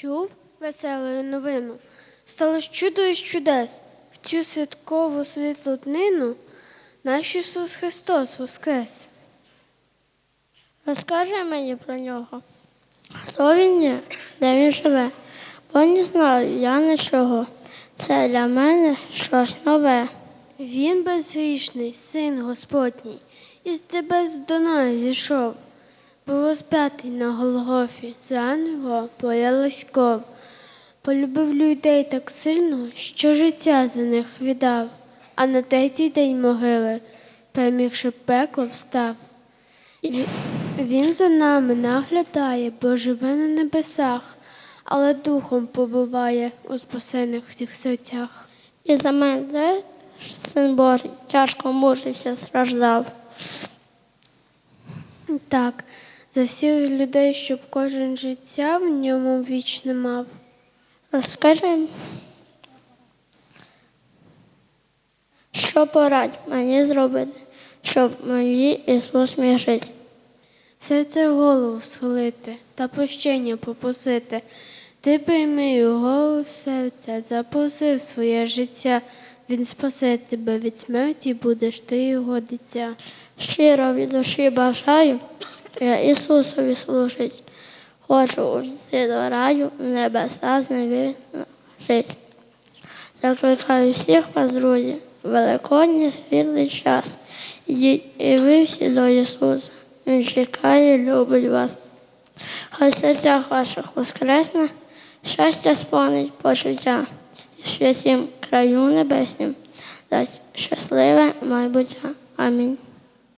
Чув веселою новину. Стало чудо із чудес. В цю святкову світлу днину наш Ісус Христос воскрес. Розкажи мені про нього. Хто він є, де він живе? Бо не знаю я нічого. Це для мене щось нове. Він безгрішний, син Господній, із небес до нас зійшов. Був розп'ятий на Голгофі, з ран його боялись кров. Полюбив людей так сильно, що життя за них віддав, а на третій день могили, перемігши пекло, встав. Він за нами наглядає, бо живе на небесах, але духом побуває у спасених всіх серцях. І за мене, син Божий, тяжко мучився, страждав. Так, за всіх людей, щоб кожен життя в ньому вічне мав. Розкажи, що порадь мені зробити, щоб мені Ісус міг жити. Серце голову схилити та прощення попросити. Ти прийми його в серце, запроси в своє життя. Він спасе тебе від смерті, будеш ти його дитя. Щиро від душі бажаю я Ісусові служить. Хочу увійти до раю, небеса з невірно жить. Закликаю всіх вас, друзі, в великодній світлий час. Ідіть і ви всі до Ісуса. Він чекає, любить вас. Хай в серцях ваших воскресне, щастя сповнить почуття, і святім краю небеснім дасть щасливе майбуття. Амінь.